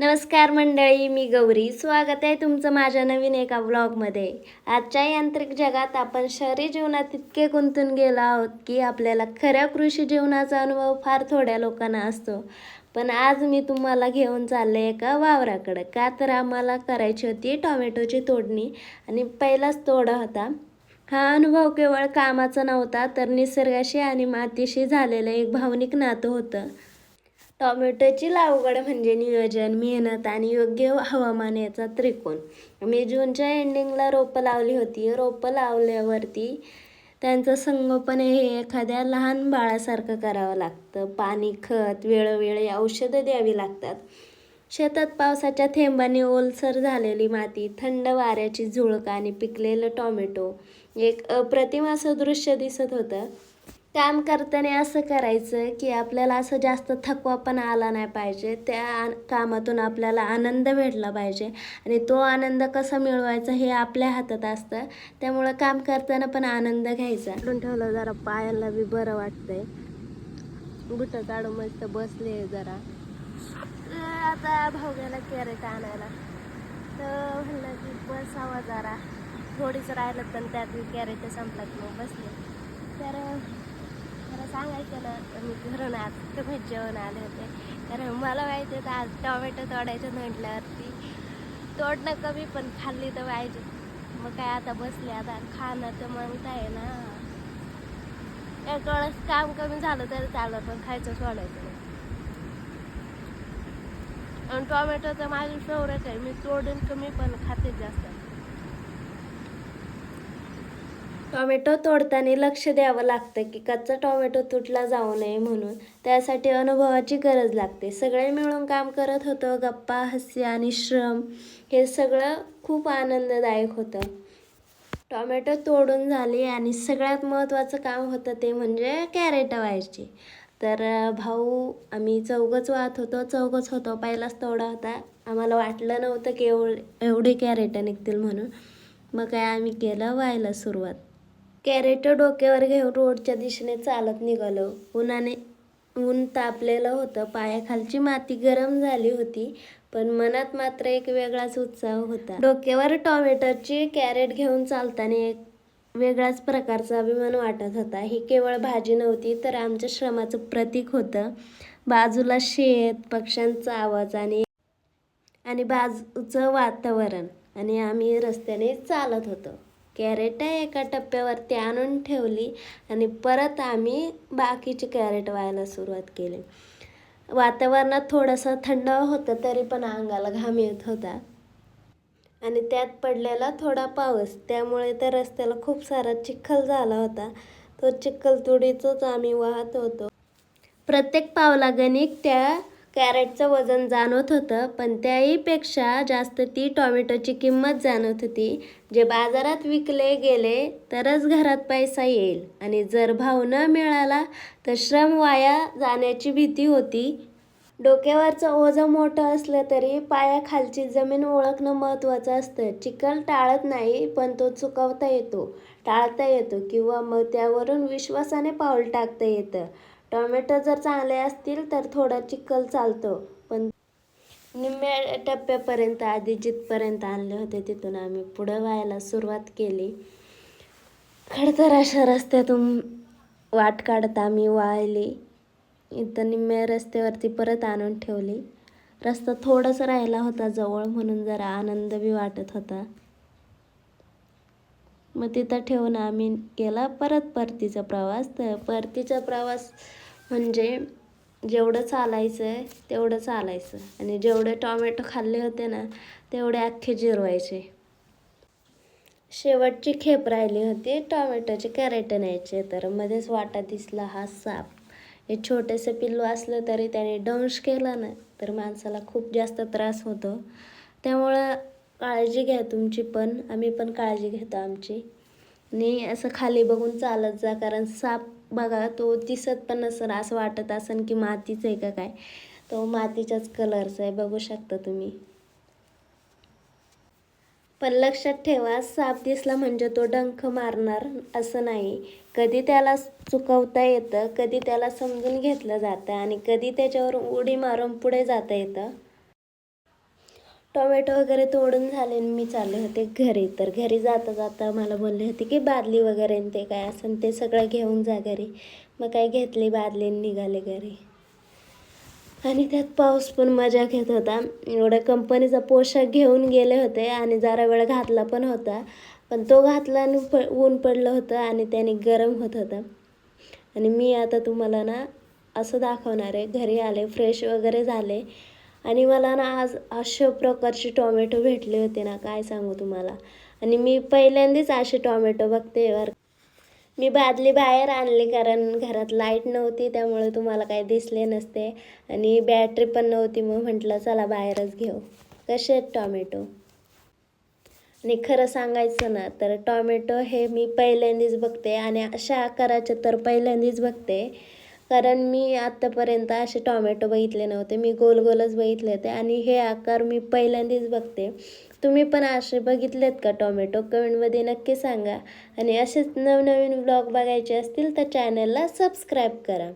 नमस्कार मंडळी मी गौरी. स्वागत आहे तुमचं माझ्या नवीन एका व्लॉगमध्ये आजच्या यांत्रिक जगात आपण शहरी जीवनात इतके गुंतून गेलो आहोत की आपल्याला खऱ्या कृषी जीवनाचा अनुभव फार थोड्या लोकांना असतो. पण आज मी तुम्हाला घेऊन चालले एका वावराकडं. का तर आम्हाला करायची होती टॉमॅटोची तोडणी. आणि पहिलाच तोडा होता. हा अनुभव केवळ कामाचा नव्हता तर निसर्गाशी आणि मातीशी झालेलं एक भावनिक नातं होतं. टॉमॅटोची लागवड म्हणजे नियोजन मेहनत आणि योग्य हवामान याचा त्रिकोण. मी जूनच्या एंडिंगला रोपं लावली होती. रोपं लावल्यावरती त्यांचं संगोपन हे एखाद्या लहान बाळासारखं करावं लागतं. पाणी खत वेळोवेळी औषधं द्यावी लागतात. शेतात पावसाच्या थेंबाने ओलसर झालेली माती थंड वाऱ्याची झुळक आणि पिकलेलं टॉमॅटो एक अप्रतिम असं दृश्य दिसत होतं. काम करताना असं करायचं की आपल्याला असं जास्त थकवा पण आला नाही पाहिजे. त्या कामातून आपल्याला आनंद भेटला पाहिजे. आणि तो आनंद कसा मिळवायचा हे आपल्या हातात असतं. त्यामुळं काम करताना पण आनंद घ्यायचा. ठेवलं जरा पायाला बी बरं वाटतंय. बुटं काढून मस्त बसले जरा. आता भाऊ गेला कॅरेट आणायला. तर म्हणलं की बसावा जरा. थोडीच राहिलं पण त्यात कॅरेट संपला की मग बसले. तर खरं सांगायचं ना मी घरून आज तुम्ही जेवण आले होते. कारण मला माहिती होतं आज टोमॅटो तोडायचं म्हटल्यावरती तोडणं कमी पण खाल्ली तर पाहिजे. मग काय आता बसले आता खाणं तर आहे ना. एक वेळेस काम कमी झालं तरी चाललं पण खायचं सोडायचं आणि टोमॅटोचं तर माझी फेवरेट आहे मी तोडून कमी पण खाते जास्त. टोमॅटो तोडताना लक्ष द्यावं लागतं की कच्चा टोमॅटो तुटला जाऊ नये म्हणून. त्यासाठी अनुभवाची गरज लागते. सगळे मिळून काम करत होतं. गप्पा हास्य आणि श्रम हे सगळं खूप आनंददायक होतं. टोमॅटो तोडून झाले आणि सगळ्यात महत्त्वाचं काम होतं ते म्हणजे कॅरेट व्हायची तर भाऊ आम्ही चौघच वाहत होतो. चौघच होतो. पहिलाच तोडा होता. आम्हाला वाटलं नव्हतं की एवढे एवढी कॅरेटं निघतील म्हणून. मग काय आम्ही केलं? व्हायला सुरुवात. कॅरेट डोक्यावर घेऊन रोडच्या दिशेने चालत निघालो. उन्हाने ऊन तापलेलं होतं. पायाखालची माती गरम झाली होती पण मनात मात्र एक वेगळाच उत्साह होता. डोक्यावर टॉमॅटोची कॅरेट घेऊन चालताना एक वेगळाच प्रकारचा अभिमान वाटत होता. ही केवळ भाजी नव्हती तर आमच्या श्रमाचं प्रतीक होतं. बाजूला शेत पक्ष्यांचा आवाज आणि आणि बाजूचं वातावरण. आणि आम्ही रस्त्याने चालत होतो. कॅरेट एका टप्प्यावरती आणून ठेवली आणि परत आम्ही बाकीची कॅरेट व्हायला सुरुवात केली. वातावरणात थोडंसं थंड होतं तरी पण अंगाला घाम येत होता. आणि त्यात पडलेला थोडा पाऊस त्यामुळे त्या रस्त्याला खूप सारा चिखल झाला होता. तो चिखल तुडीचंच आम्ही वाहत होतो. प्रत्येक पावलागणिक त्या कॅरेटचं वजन जाणवत होतं पण त्याहीपेक्षा जास्त ती टॉमॅटोची किंमत जाणवत होती. जे बाजारात विकले गेले तरच घरात पैसा येईल. आणि जर भाव न मिळाला तर श्रम वाया जाण्याची भीती होती. डोक्यावरचं ओझं मोठं असलं तरी पायाखालची जमीन ओळखणं महत्त्वाचं असतं. चिखल टाळत नाही पण तो चुकवता येतो. टाळता येतो किंवा मग त्यावरून विश्वासाने पाऊल टाकता येतं. टोमॅटो जर चांगले असतील तर थोडा चिखल चालतो पण निम्म्या टप्प्यापर्यंत आधी जिथपर्यंत आणले होते तिथून आम्ही पुढं व्हायला सुरुवात केली. खडतर अशा रस्त्यातून वाट काढत आम्ही वाहिली इथं निम्म्या रस्त्यावरती परत आणून ठेवली. रस्ता थोडासा राहिला होता जवळ म्हणून जरा आनंद बी वाटत होता. मग तिथं ठेवून आम्ही केला परत परतीचा प्रवास. तर परतीचा प्रवास म्हणजे जेवढं चालायचं आहे तेवढं चालायचं. आणि जेवढे टॉमॅटो खाल्ले होते ना तेवढे अख्खे जिरवायचे. शेवटची खेप राहिली होती. टॉमॅटोचे कॅरेट न्यायचे. तर मध्येच वाटा दिसला हा साप. हे छोटेसे पिल्लू असलं तरी त्याने डंश केला ना तर माणसाला खूप जास्त त्रास होतो. त्यामुळं काळजी घ्या तुमची पण आम्ही पण काळजी घेतो आमची. आणि असं खाली बघून चालत जा कारण साप बघा तो दिसत पण नसेल असं वाटत असेल की मातीच आहे का काय. तो मातीच्याच कलरचा आहे बघू शकता तुम्ही. पण लक्षात ठेवा साप दिसला म्हणजे तो डंख मारणार असं नाही. कधी त्याला चुकवता येतं कधी त्याला समजून घेतलं जातं आणि कधी त्याच्यावर उडी मारून पुढे जाता येतं. टोमॅटो वगैरे तोडून झाले आणि मी चालले होते घरी. तर घरी जाता जाता मला बोलले होते की बादली वगैरे आणि ते काय असं ते सगळं घेऊन जा घरी. मग काय घेतली बादली निघाले घरी. आणि त्यात पाऊस पण मजा घेत होता. एवढ्या कंपनीचा पोशाख घेऊन गेले होते आणि जरा वेळ घातला पण होता. पण तो घातला आणि प ऊन पडलं होतं आणि त्याने गरम होत होता. आणि मी आता तुम्हाला ना असं दाखवणार आहे. घरी आले फ्रेश वगैरे झाले. आणि मला ना आज अशा प्रकारचे टोमॅटो भेटले होते ना काय सांगू तुम्हाला? आणि मी पहिल्यांदाच असे टोमॅटो बघते वर मी बादली बाहेर आणली कारण घरात लाइट नव्हती त्यामुळे तुम्हाला काही दिसले नसते. आणि बॅटरी पण नव्हती मग म्हटलं चला बाहेरच घेऊ. कसे आहेत टॉमॅटो? आणि खरं सांगायचं ना तर टॉमॅटो हे मी पहिल्यांदाच बघते आणि अशा आकाराचे तर पहिल्यांदाच बघते. कारण मी आत्तापर्यंत असे टॉमॅटो बघितले नव्हते. मी गोल गोलच बघितले होते आणि हे आकार मी पहिल्यांदाच बघते. तुम्ही पण असे बघितलेत का टॉमॅटो? कमेंटमध्ये नक्की सांगा. आणि असेच नवनवीन ब्लॉग बघायचे असतील तर चॅनलला सबस्क्राईब करा.